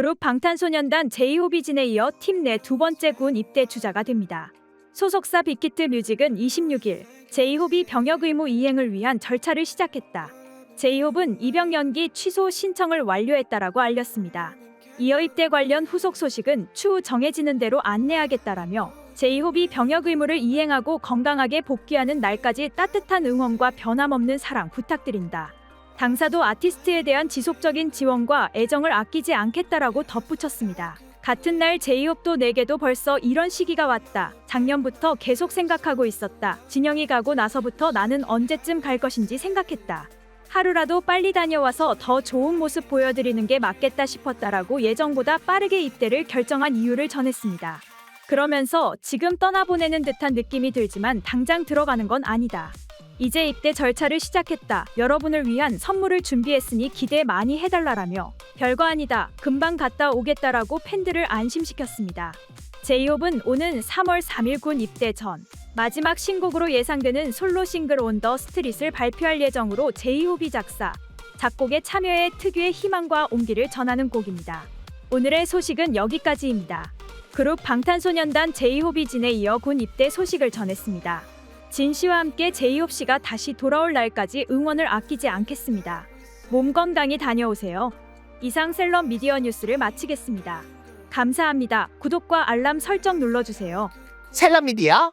그룹 방탄소년단 제이호비진에 이어 팀 내 두 번째 군 입대 주자가 됩니다. 소속사 빅히트 뮤직은 26일 제이홉이 병역 의무 이행을 위한 절차를 시작했다. 제이홉은 입영 연기 취소 신청을 완료했다라고 알렸습니다. 이어 입대 관련 후속 소식은 추후 정해지는 대로 안내하겠다라며 제이홉이 병역 의무를 이행하고 건강하게 복귀하는 날까지 따뜻한 응원과 변함없는 사랑 부탁드린다. 당사도 아티스트에 대한 지속적인 지원과 애정을 아끼지 않겠다라고 덧붙였습니다. 같은 날 제이홉도 내게도 벌써 이런 시기가 왔다. 작년부터 계속 생각하고 있었다. 진영이 가고 나서부터 나는 언제쯤 갈 것인지 생각했다. 하루라도 빨리 다녀와서 더 좋은 모습 보여드리는 게 맞겠다 싶었다라고 예정보다 빠르게 입대를 결정한 이유를 전했습니다. 그러면서 지금 떠나보내는 듯한 느낌이 들지만 당장 들어가는 건 아니다. 이제 입대 절차를 시작했다. 여러분을 위한 선물을 준비했으니 기대 많이 해달라라며 별거 아니다. 금방 갔다 오겠다라고 팬들을 안심시켰습니다. 제이홉은 오는 3월 3일 군 입대 전 마지막 신곡으로 예상되는 솔로 싱글 온 더 스트릿을 발표할 예정으로 제이홉이 작사, 작곡에 참여해 특유의 희망과 온기를 전하는 곡입니다. 오늘의 소식은 여기까지입니다. 그룹 방탄소년단 제이홉이 진에 이어 군 입대 소식을 전했습니다. 진 씨와 함께 제이홉 씨가 다시 돌아올 날까지 응원을 아끼지 않겠습니다. 몸 건강히 다녀오세요. 이상 셀럽 미디어 뉴스를 마치겠습니다. 감사합니다. 구독과 알람 설정 눌러주세요. 셀럽 미디어